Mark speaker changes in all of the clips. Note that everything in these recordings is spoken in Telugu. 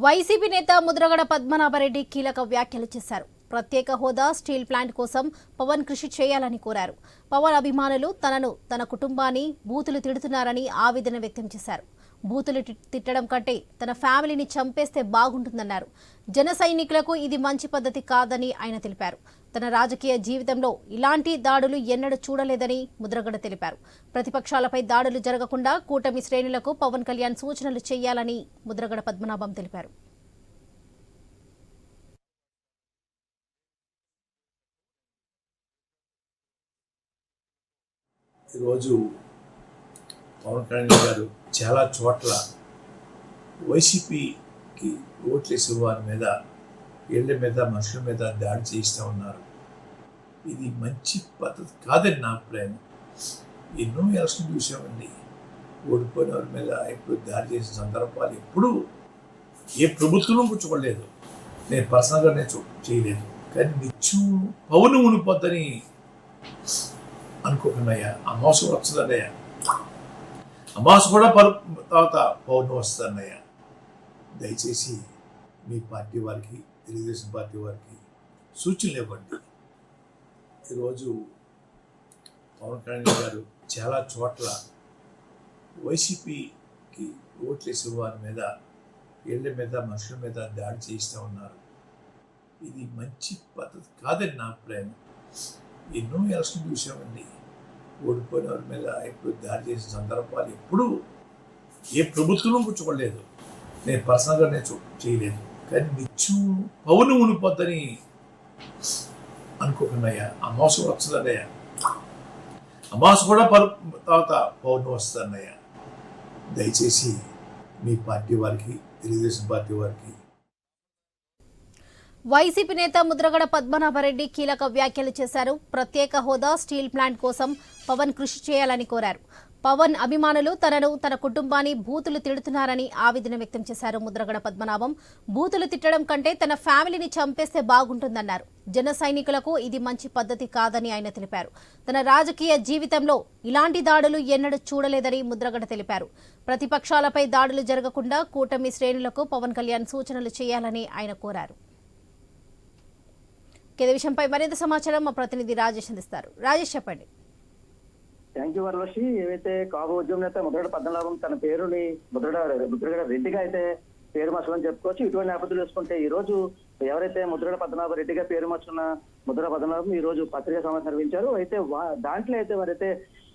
Speaker 1: వైసీపీ నేత ముద్రగడ పద్మనాభరెడ్డి కీలక వ్యాఖ్యలు చేశారు. ప్రత్యేక హోదా స్టీల్ ప్లాంట్ కోసం పవన్ కృషి చేయాలని కోరారు. పవన్ అభిమానులు తనను తన కుటుంబాన్ని బూతులు తిడుతున్నారని ఆవేదన వ్యక్తం చేశారు. బూతులు తి- తిట్టడం కంటే తన ఫ్యామిలీని చంపేస్తే బాగుంటుందన్నారు. జన సైనికులకు ఇది మంచి పద్ధతి కాదని ఆయన తెలిపారు. తన రాజకీయ జీవితంలో ఇలాంటి దాడులు ఎన్నడూ చూడలేదని ముద్రగడ తెలిపారు. ప్రతిపక్షాలపై దాడులు జరగకుండా కూటమి శ్రేణులకు పవన్ కళ్యాణ్ సూచనలు చేయాలని ముద్రగడ పద్మనాభం తెలిపారు.
Speaker 2: ఈరోజు పవన్ కళ్యాణ్ గారు చాలా చోట్ల వైసీపీకి ఓట్లేసే వారి మీద ఏళ్ళ మీద మనుషుల మీద దాడి చేయిస్తూ ఉన్నారు. ఇది మంచి పద్ధతి కాదని నా అభిప్రాయం. ఎన్నో ఎలక్షన్ చూసామండి. ఓడిపోయిన వారి మీద ఎప్పుడు దాడి చేసిన సందర్భాలు ఎప్పుడూ ఏ ప్రభుత్వం కూర్చోలేదు నేను పర్సనల్గా నేను చూ- చేయలేదు. కానీ నిత్యం పౌను ఉనిపోద్దని అనుకోకుండాయ్యా. అమావాస వస్తుందన్నయ్య. అమాస కూడా పలు తర్వాత పౌర్ణమి వస్తుందన్నయ్య. దయచేసి మీ పార్టీ వారికి తెలుగుదేశం పార్టీ వారికి సూచనలు ఇవ్వండి. ఈరోజు పవన్ కళ్యాణ్ గారు చాలా చోట్ల వైసీపీకి ఓట్లేసే వారి మీద ఇళ్ళ మీద మనుషుల మీద దాడి చేయిస్తూ ఉన్నారు. ఇది మంచి పద్ధతి కాదని నా అభిప్రాయం. ఎన్నో ఎలక్షన్ చూసామండి. ఓడిపోయిన వారి మీద ఎప్పుడు దాడి చేసిన సందర్భాలు ఎప్పుడూ ఏ ప్రభుత్వం కూర్చోలేదు. నేను పర్సనల్గా నేను చూ- చేయలేదు. కానీ నిత్యం పౌను ఉనిపోద్దని అనుకోకుండా అమాస వస్తుందన్నయ్య. అమాస కూడా పరు తర్వాత పౌర్ణమి వస్తుందన్నయ్య. దయచేసి మీ పార్టీ వారికి తెలుగుదేశం పార్టీ వారికి.
Speaker 1: వైసీపీ నేత ముద్రగడ పద్మనాభరెడ్డి కీలక వ్యాఖ్యలు చేశారు. ప్రత్యేక హోదా స్టీల్ ప్లాంట్ కోసం పవన్ కృషి చేయాలని కోరారు. పవన్ అభిమానులు తనను తన కుటుంబాన్ని బూతులు తిడుతున్నారని ఆవేదన వ్యక్తం చేశారు ముద్రగడ పద్మనాభం. బూతులు తిట్టడం కంటే తన ఫ్యామిలీని చంపేస్తే బాగుంటుందన్నారు. జన సైనికులకు ఇది మంచి పద్ధతి కాదని ఆయన తెలిపారు. తన రాజకీయ జీవితంలో ఇలాంటి దాడులు ఎన్నడూ చూడలేదని ముద్రగడ తెలిపారు. ప్రతిపక్షాలపై దాడులు జరగకుండా కూటమి శ్రేణులకు పవన్ కళ్యాణ్ సూచనలు చేయాలని ఆయన కోరారు. ఇదే విషయంపై మరింత సమాచారం మా ప్రతినిధి రాజేష్ అందిస్తారు. రాజేష్ చెప్పండి.
Speaker 3: థ్యాంక్ యూ వరలక్ష్మి ఏవైతే కాపు ఉద్యమం నేత ముద్రగడ పద్మనాభం తన పేరుని ముద్రగడ ముద్రగడ రెడ్డిగా అయితే పేరు మార్చడం చెప్పుకోవచ్చు. ఇటువంటి నేపథ్యం చూసుకుంటే ఈ రోజు ఎవరైతే ముద్రగడ పద్మనాభ రెడ్డిగా పేరు మార్చున్న ముద్రగడ పద్మనాభం ఈ రోజు పత్రికా సమావేశం నిర్వహించారు. అయితే వా- దాంట్లో అయితే వారైతే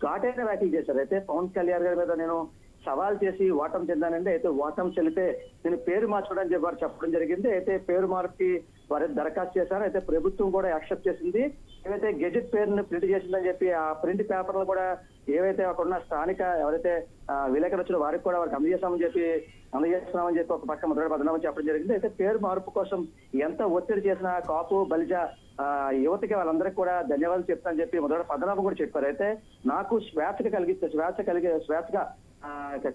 Speaker 3: ఘాటైన వ్యాఖ్యలు చేశారు. అయితే పవన్ కళ్యాణ్ గారి మీద నేను సవాల్ చేసి ఓటం చెందానంటే అయితే ఓటం చెల్లితే నేను పేరు మార్చుకోవడం చెప్పారు చెప్పడం జరిగింది. అయితే పేరు మార్చి వారు దరఖాస్తు చేశారు. అయితే ప్రభుత్వం కూడా యాక్సెప్ట్ చేసింది. ఏవైతే గెజిట్ పేరుని ప్రింట్ చేసిందని చెప్పి ఆ ప్రింట్ పేపర్లు కూడా ఏవైతే అక్కడ ఉన్న స్థానిక ఎవరైతే ఆ, విలేకరులు వచ్చిన వారికి కూడా వారికి అందజేస్తామని చెప్పి అందజేస్తున్నామని చెప్పి ఒక పక్క మొదటి బదనామని చెప్పడం జరిగింది. అయితే పేరు మార్పు కోసం ఎంత ఒత్తిడి చేసినా కాపు బలిజ ఆ, యువతకి వాళ్ళందరికీ కూడా ధన్యవాదాలు చెప్తానని చెప్పి మొదటి పదనామ కూడా చెప్పారు. అయితే నాకు స్వేచ్ఛ కలిగి స్వేచ్ఛ కలిగే స్వేచ్ఛగా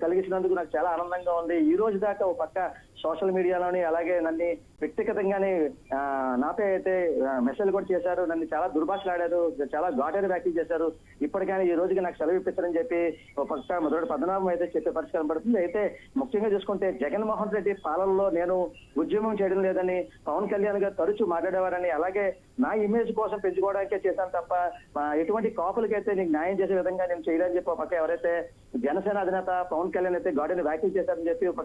Speaker 3: కలిగించినందుకు నాకు చాలా ఆనందంగా ఉంది. ఈ రోజు దాకా ఒక పక్క సోషల్ మీడియాలోని అలాగే నన్ను వ్యక్తిగతంగానే నాపై అయితే మెసేజ్ కూడా చేశారు. నన్ను చాలా దుర్భాషలాడారు. చాలా ఘాటైన వ్యాఖ్యలు చేశారు. ఇప్పటికైనా ఈ రోజుకి నాకు సెలవు ఇప్పించారని చెప్పి ఒక పక్క మొదటి పద్మనాభం అయితే చెప్పే పరిష్కారం పడుతుంది. అయితే ముఖ్యంగా చూసుకుంటే జగన్మోహన్ రెడ్డి పాలనలో నేను ఉద్యమం చేయడం లేదని పవన్ కళ్యాణ్ గారు తరచూ మాట్లాడేవారని అలాగే నా ఇమేజ్ కోసం పెంచుకోవడానికే చేశాను తప్ప ఎటువంటి కాపులకైతే నీకు న్యాయం చేసే విధంగా నేను చేయలేదని చెప్పి ఒక పక్క ఎవరైతే జనసేన అధినేత పవన్ కళ్యాణ్ అయితే గాడిని వ్యాఖ్యలు చేశారని చెప్పి ఒక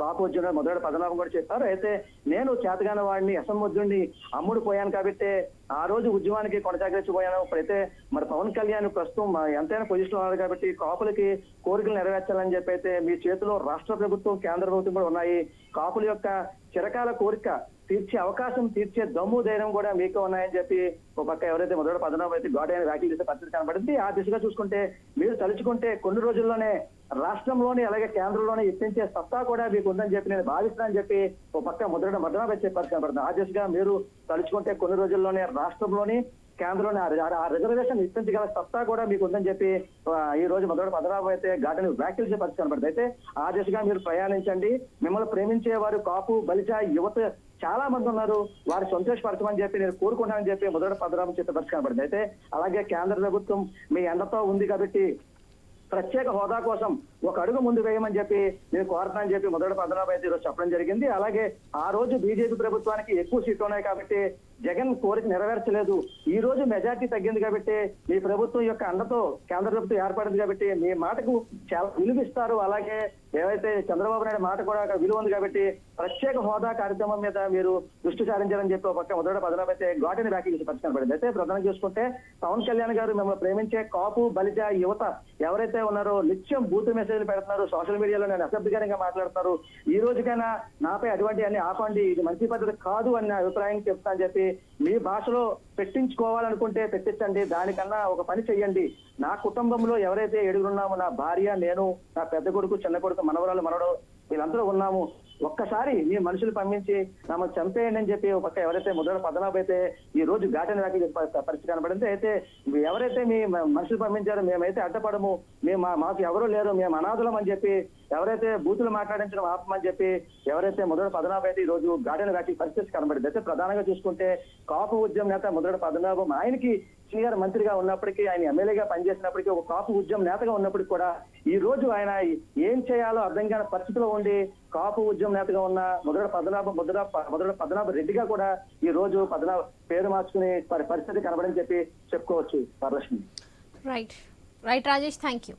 Speaker 3: కాపు మొదటి పదనాభం కూడా చెప్పారు. అయితే నేను చేతగాని వాడిని అసమర్థుడిని అమ్ముడు పోయాను కాబట్టి ఆ రోజు ఉద్యమానికి కొనసాగించబోయాను. అయితే మరి పవన్ కళ్యాణ్ ప్రస్తుతం ఎంతైనా పొజిషన్ ఉన్నారు కాబట్టి కాపులకి కోరికలు నెరవేర్చాలని చెప్పి అయితే మీ చేతిలో రాష్ట్ర ప్రభుత్వం కేంద్ర ప్రభుత్వం కూడా ఉన్నాయి. కాపుల యొక్క చిరకాల కోరిక తీర్చే అవకాశం తీర్చే దమ్ము ధైర్యం కూడా మీకు ఉన్నాయని చెప్పి ఒక పక్క ఎవరైతే మొదటి పదనాభం అయితే ఘాటైన వ్యాఖ్యలు చేసే పరిస్థితి కనబడింది. ఆ దిశగా చూసుకుంటే మీరు తలుచుకుంటే కొన్ని రోజుల్లోనే రాష్ట్రంలోని అలాగే కేంద్రంలోని ఇప్పించే సత్తా కూడా మీకు ఉందని చెప్పి నేను భావిస్తున్నానని చెప్పి ఒక పక్క ముద్రడ మద్రణ వచ్చే పరిస్థితి కనబడుతుంది ఆ దిశగా మీరు తలుచుకుంటే కొన్ని రోజుల్లోనే రాష్ట్రంలోని కేంద్రంలోని ఆ రిజర్వేషన్ ఇప్పించగల సత్తా కూడా మీకు ఉందని చెప్పి ఈ రోజు మొదటి పదనాభం అయితే ఘాటని వ్యాఖ్యలు చేసే పరిస్థితి కనబడుతుంది. అయితే ఆ దిశగా మీరు ప్రయాణించండి. మిమ్మల్ని ప్రేమించే వారు కాపు బలిచ యువత చాలా మంది ఉన్నారు. వారి సంతోషపరచమని చెప్పి నేను కోరుకుంటానని చెప్పి మొదటి పదనాభం చెప్పే పరిస్థితి కనబడింది అయితే అలాగే కేంద్ర ప్రభుత్వం మీ ఎండతో ఉంది కాబట్టి ప్రత్యేక హోదా కోసం ఒక అడుగు ముందు వేయమని చెప్పి నేను కోరుతానని చెప్పి మొదటి పద్మనాభ అయితే ఈరోజు చెప్పడం జరిగింది. అలాగే ఆ రోజు బీజేపీ ప్రభుత్వానికి ఎక్కువ సీట్లు ఉన్నాయి కాబట్టి జగన్ కోరిక నెరవేర్చలేదు. ఈ రోజు మెజార్టీ తగ్గింది కాబట్టి మీ ప్రభుత్వం యొక్క అండతో కేంద్ర ప్రభుత్వం ఏర్పడింది కాబట్టి మీ మాటకు చాలా విలువిస్తారు. అలాగే ఏవైతే చంద్రబాబు నాయుడు మాట కూడా అక్కడ విలువ ఉంది కాబట్టి ప్రత్యేక హోదా కార్యక్రమం మీద మీరు దృష్టి సారించారని చెప్పి ఒక పక్క మొదట పదనం అయితే ఘాటిని వ్యాఖ్యలు పరిచయం అయితే ప్రధానం చూసుకుంటే పవన్ కళ్యాణ్ గారు మిమ్మల్ని ప్రేమించే కాపు బలిజ యువత ఎవరైతే ఉన్నారో నిత్యం బూత్ మెసేజ్లు పెడుతున్నారు సోషల్ మీడియాలో నేను అసభ్యకరంగా మాట్లాడుతున్నారు. ఈ రోజుకైనా నాపై అటువంటి అన్ని ఆపండి ఇది మంచి పద్ధతి కాదు అని నా అభిప్రాయం చెప్తా అని చెప్పి మీ భాషలో పెట్టించుకోవాలనుకుంటే పెట్టించండి దానికన్నా ఒక పని చెయ్యండి. నా కుటుంబంలో ఎవరైతే ఏడుగురున్నామో నా భార్య నేను నా పెద్ద కొడుకు చిన్న కొడుకు మనవరాలు మనవడు వీళ్ళందరూ ఉన్నాము. ఒక్కసారి మీ మనుషులు పంపించి నమ్మ చంపేయండి అని చెప్పి ఒక ఎవరైతే ముద్ర పదనాభ అయితే ఈ రోజు ఘాటన వ్యాఖ్య పరిస్థితి కనబడింది అయితే ఎవరైతే మీ మనుషులు పంపించారో మేమైతే అడ్డపడము. మేము మా- మాకు ఎవరు లేరు మేము అనాథులం అని చెప్పి ఎవరైతే బూతులు మాట్లాడించడం ఆపమని చెప్పి ఎవరైతే ముద్ర పదనాభ అయితే ఈ రోజు ఘాటన వ్యాఖ్య పరిస్థితి కనబడింది. అయితే ప్రధానంగా చూసుకుంటే కాపు ఉద్యమ నేత ముద్రడ పదనాభం ఆయనకి సీనియర్ మంత్రిగా ఉన్నప్పటికీ ఆయన ఎమ్మెల్యేగా పనిచేసినప్పటికీ ఒక కాపు ఉద్యమ నేతగా ఉన్నప్పటికీ కూడా ఈ రోజు ఆయన ఏం చేయాలో అర్థం కాని పరిస్థితిలో ఉండి కాపు ఉద్యమ నేతగా ఉన్న మొదట పద్మనాభ ముద్ర మొదట పద్మనాభ రెడ్డిగా కూడా ఈ రోజు పద్మనాభ పేరు మార్చుకునే పరి- పరిస్థితి కనబడని చెప్పి చెప్పుకోవచ్చు Varalakshmi.
Speaker 1: Right right Rajesh thank you